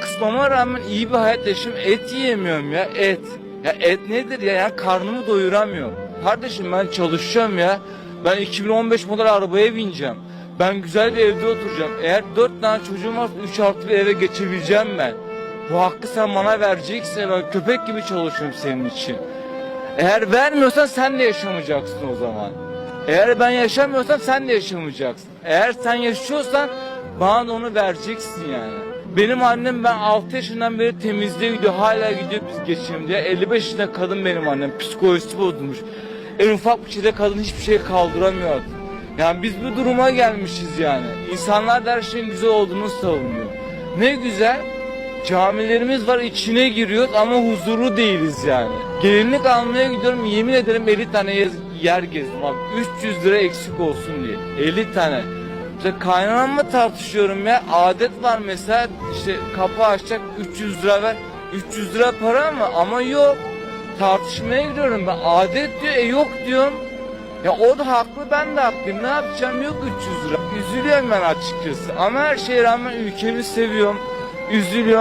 Kısmama rağmen iyi bir hayat yaşıyorum. Et yiyemiyorum ya et. Ya et nedir ya? Yani karnımı doyuramıyorum. Kardeşim ben çalışıyorum ya. Ben 2015 model arabaya bineceğim. Ben güzel bir evde oturacağım. Eğer 4 tane çocuğum varsa 3 artı bir eve geçebileceğim ben. Bu hakkı sen bana vereceksin. Ben köpek gibi çalışıyorum senin için. Eğer vermiyorsan sen de yaşamayacaksın o zaman. Eğer ben yaşamıyorsam sen de yaşamayacaksın. Eğer sen yaşıyorsan bana onu vereceksin yani. Benim annem ben 6 yaşından beri temizliğe gidiyor. Hala gidiyor biz geçelim diye. 55 yaşında kadın benim annem. Psikolojisi bozulmuş. En ufak bir şeyde kadın hiçbir şey kaldıramıyor. Yani biz bu duruma gelmişiz yani. İnsanlar da her şeyin güzel olduğunu savunuyor. Ne güzel. Camilerimiz var içine giriyoruz ama huzurlu değiliz yani. Gelinlik almaya gidiyorum yemin ederim 50 tane yer gezdim abi. 300 lira eksik olsun diye. 50 tane. İşte kaynanamla tartışıyorum ya. Adet var mesela işte kapı açacak 300 lira ver. 300 lira para mı? Ama yok. Tartışmaya gidiyorum ben. Adet diyor e yok diyorum. Ya o da haklı ben de haklıyım. Ne yapacağım yok 300 lira. Üzülüyorum ben açıkçası. Ama her şeye rağmen ülkemi seviyorum. Üzülüyorum.